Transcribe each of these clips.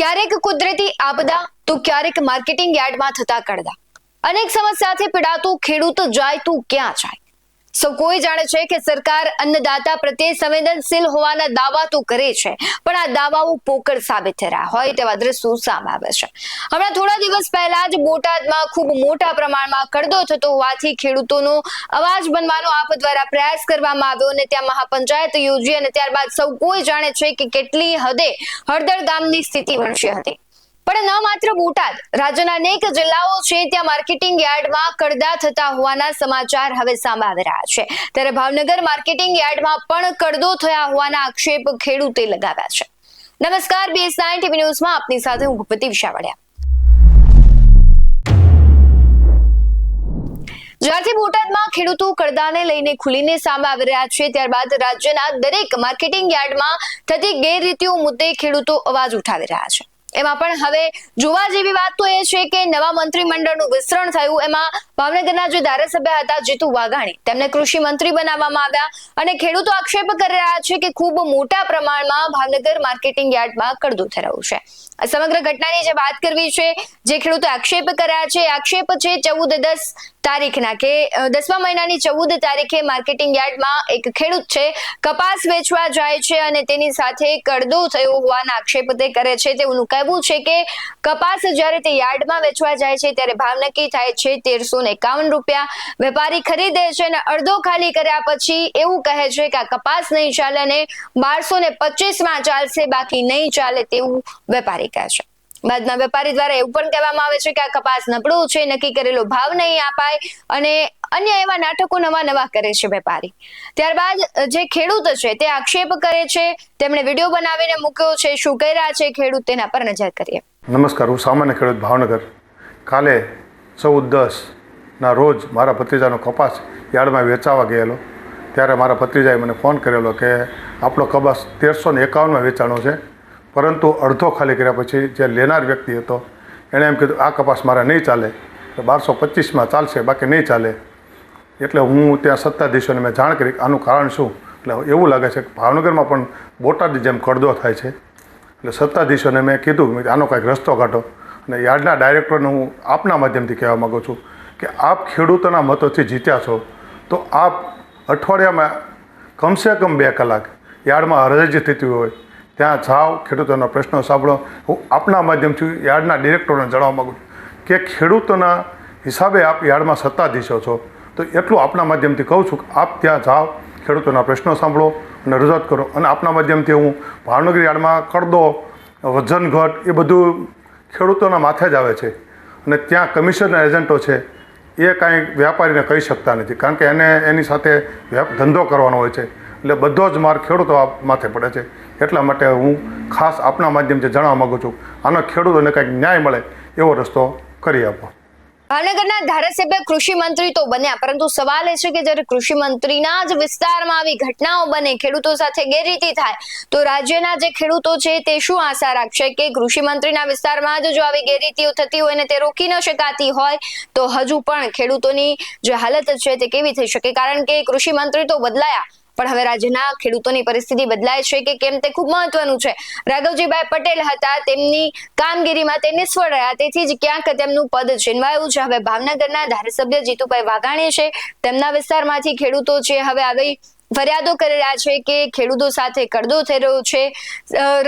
ક્યારેક કુદરતી આપદા તો ક્યારેક માર્કેટિંગ યાર્ડમાં થતા કડદા. અનેક સમસ્યાથી પીડાતું, ખેડૂત જાય તું ક્યાં જાય? સૌ કોઈ જાણે છે કે સરકાર અન્નદાતા પ્રત્યે સંવેદનશીલ હોવાના દાવા તો કરે છે, પણ આ દાવાઓ પોકળ સાબિત રહ્યા હોય તેવા દ્રશ્યો સામે આવે છે. હમણાં થોડા દિવસ પહેલા જ બોટાદમાં ખૂબ મોટા પ્રમાણમાં કડદો થતો હોવાથી ખેડૂતોનો અવાજ બનવાનો આપ દ્વારા પ્રયાસ કરવામાં આવ્યો અને ત્યાં મહાપંચાયત યોજી અને ત્યારબાદ સૌ કોઈ જાણે છે કે કેટલી હદે હળદર ગામની સ્થિતિ વણસી હતી. પણ ન માત્ર બોટાદ, રાજ્યના અનેક જિલ્લાઓ છે ત્યાં માર્કેટિંગ યાર્ડમાં કડદા થતા હોવાના સમાચાર હવે સામે રહ્યા છે. ત્યારે ભાવનગર માર્કેટિંગ યાર્ડમાં પણ કડદો થયા હોવાના આક્ષેપ ખેડૂતે લગાવ્યા છે. નમસ્કાર બીએસ નાઇન ટીવી ન્યૂઝમાં આપની સાથે હું ભૂપતિ વિશાવડિયા. જ્યારથી બોટાદમાં ખેડૂતો કડદાને લઈને ખુલીને સામે આવી રહ્યા છે, ત્યારબાદ રાજ્યના દરેક માર્કેટિંગ યાર્ડમાં થતી ગેરરીતિઓ મુદ્દે ખેડૂતો અવાજ ઉઠાવી રહ્યા છે. એમાં પણ હવે જોવા જેવી વાત તો એ છે કે નવા મંત્રીમંડળનું વિસ્તરણ થયું. એમાં ભાવનગરના જે ધારાસભ્ય હતા જીતુ વાઘાણી, તેમને કૃષિ મંત્રી બનાવવામાં આવ્યા અને ખેડૂતો આક્ષેપ કરી રહ્યા છે કે ખૂબ મોટા પ્રમાણમાં ભાવનગર માર્કેટિંગ યાર્ડમાં કડદું રહ્યું છે. સમગ્ર ઘટનાની જે વાત કરવી છે, જે ખેડૂતો આક્ષેપ કર્યા છે આક્ષેપ છે ચૌદ દસ તારીખના કે દસમા મહિનાની ચૌદ તારીખે માર્કેટિંગ યાર્ડમાં એક ખેડૂત છે, કપાસ વેચવા જાય છે અને તેની સાથે કડદો થયો હોવાના આક્ષેપ તે કરે છે તેવું કહેવું છે કે કપાસ જ્યારે તે યાર્ડમાં વેચવા જાય છે, ત્યારે ભાવ નક્કી થાય છે તેરસો ને એકાવન રૂપિયા. વેપારી ખરીદે છે અને અડધો ખાલી કર્યા પછી એવું કહે છે કે આ કપાસ નહીં ચાલે અને બારસો ને પચીસમાં ચાલશે, બાકી નહીં ચાલે તેવું વેપારી કહે છે. બાદમાં વેપારી દ્વારા એવું પણ કહેવામાં આવે છે કે આ કપાસ નબળો છે, નક્કી કરેલો ભાવ નહીં અપાય અને અન્ય એવા નાટકો નવા નવા કરે છે વેપારી. ત્યારબાદ જે ખેડૂત છે તે આક્ષેપ કરે છે, તેમણે વીડિયો બનાવીને મૂક્યો છે, શું કહી રહ્યા છે ખેડૂત તેના પર નજર કરીએ. નમસ્કાર, હું સામાન્ય ખેડૂત ભાવનગર. કાલે ચૌદ દસના રોજ મારા ભત્રીજાનો કપાસ યાર્ડમાં વેચાવા ગયેલો. ત્યારે મારા ભત્રીજાએ મને ફોન કરેલો કે આપણો કપાસ તેરસો ને એકાવનમાં વેચાણો છે, પરંતુ અડધો ખાલી કર્યા પછી જે લેનાર વ્યક્તિ હતો, એણે એમ કીધું, આ કપાસ મારા નહીં ચાલે, બારસો પચીસમાં ચાલશે, બાકી નહીં ચાલે. એટલે હું ત્યાં સત્તાધીશોને મેં જાણ કરી આનું કારણ શું? એટલે એવું લાગે છે કે ભાવનગરમાં પણ બોટાદની જેમ કડદો થાય છે. એટલે સત્તાધીશોને મેં કીધું આનો કાંઈક રસ્તો કાઢો. અને યાર્ડના ડાયરેક્ટરને હું આપના માધ્યમથી કહેવા માગું છું કે આપ ખેડૂતોના મતોથી જીત્યા છો, તો આપ અઠવાડિયામાં કમસે કમ બે કલાક યાર્ડમાં હરજી થતી હોય. ત્યાં જાઓ, ખેડૂતોના પ્રશ્નો સાંભળો. હું આપના માધ્યમથી યાર્ડના ડિરેક્ટરને જણાવવા માગું છું કે ખેડૂતોના હિસાબે આપ યાર્ડમાં સત્તાધીશો છો. તો એટલું આપના માધ્યમથી કહું છું કે આપ ત્યાં જાઓ, ખેડૂતોના પ્રશ્નો સાંભળો અને રજૂઆત કરો. અને આપના માધ્યમથી હું ભાવનગર યાર્ડમાં કડદો વજન ઘટ, એ બધું ખેડૂતોના માથે જ આવે છે. અને ત્યાં કમિશનના એજન્ટો છે, એ કાંઈ વ્યાપારીને કહી શકતા નથી. કારણ કે એને એની સાથે ધંધો કરવાનો હોય છે. એટલે બધો જ માર ખેડૂતો માથે પડે છે. એટલા માટે હું ખાસ આપના માધ્યમથી જણાવવા માગું છું, આનો ખેડૂતોને કંઈક ન્યાય મળે એવો રસ્તો કરી આપો. ભાવનગરના ધારાસભ્ય કૃષિ મંત્રી તો બન્યા, પરંતુ સવાલ એ છે કે જ્યારે કૃષિ મંત્રીના જ વિસ્તારમાં આવી ઘટનાઓ બને, ખેડૂતો સાથે ગેરરીતિ થાય, તો રાજ્યના જે ખેડૂતો છે તે શું આશા રાખશે કે કૃષિ મંત્રીના વિસ્તારમાં જ જો આવી ગેરરીતિઓ થતી હોય અને તે રોકી ન શકાતી હોય, તો હજુ પણ ખેડૂતોની જે હાલત છે તે કેવી થઈ શકે? કારણ કે કૃષિ મંત્રી તો બદલાયા પણ હવે રાજ્યના ખેડૂતોની પરિસ્થિતિ બદલાય છે કે કેમ તે ખૂબ મહત્વનું છે. રાઘવજીભાઈ પટેલ હતા, તેમની કામગીરીમાં તે નિષ્ફળ રહ્યા. તેથી જ ક્યાંક તેમનું પદ છીનવાયું છે. હવે ભાવનગરના ધારાસભ્ય જીતુભાઈ વાઘાણી છે. તેમના વિસ્તારમાંથી ખેડૂતો છે હવે આવી ફરિયાદો કરી રહ્યા છે કે ખેડૂતો સાથે કડદો થઈ રહ્યો છે.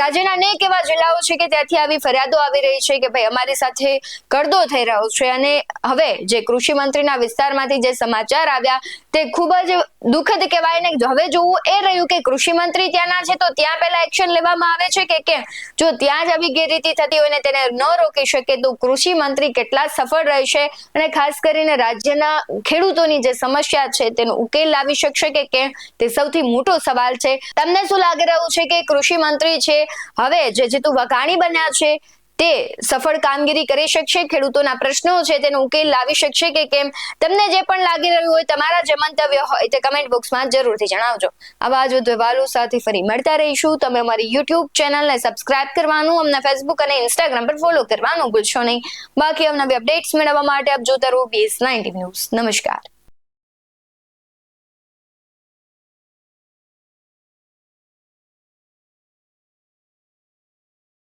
રાજ્યના અનેક એવા જિલ્લાઓ છે કે ત્યાંથી આવી ફરિયાદો આવી રહી છે કે ભાઈ અમારી સાથે કડદો થઈ રહ્યો છે. અને હવે જે કૃષિ મંત્રીના વિસ્તારમાંથી જે સમાચાર આવ્યા તે ખૂબ જ દુઃખદ કહેવાય ને હવે જોવું એ રહ્યું કે કૃષિ મંત્રી ત્યાંના છે તો ત્યાં પહેલા એક્શન લેવામાં આવે છે કે કેમ? જો ત્યાં જ આવી ગેરરીતિ થતી હોય ને તેને ન રોકી શકે તો કૃષિ મંત્રી કેટલા સફળ રહેશે? અને ખાસ કરીને રાજ્યના ખેડૂતોની જે સમસ્યા છે તેનો ઉકેલ લાવી શકશે કે કેમ? તે સૌથી મોટો સવાલ છે. તમને શું લાગી રહ્યું છે કે કૃષિ મંત્રી છે? હવે જે જીતુ વઘાણી બન્યા છે, તે સફળ કામગીરી કરી શકશે? ખેડૂતોના પ્રશ્નો છે, તેનો ઉકેલ લાવી શકશે કે કેમ? તમને જે પણ લાગી રહ્યું હોય, તમારા જે મંતવ્ય હોય, તે કમેન્ટ બોક્સમાં જરૂરથી જણાવજો. આવા જ વધુ સાથે ફરી મળતા રહીશું. તમે અમારી યુટ્યુબ ચેનલને સબસ્ક્રાઇબ કરવાનું, અમને ફેસબુક અને ઇન્સ્ટાગ્રામ પર ફોલો કરવાનું ભૂલશો નહીં. બાકી અમને અપડેટ્સ મેળવવા માટે આપ જોતા રહો બીએસ નાઇન્ટી ન્યૂઝ નમસ્કાર.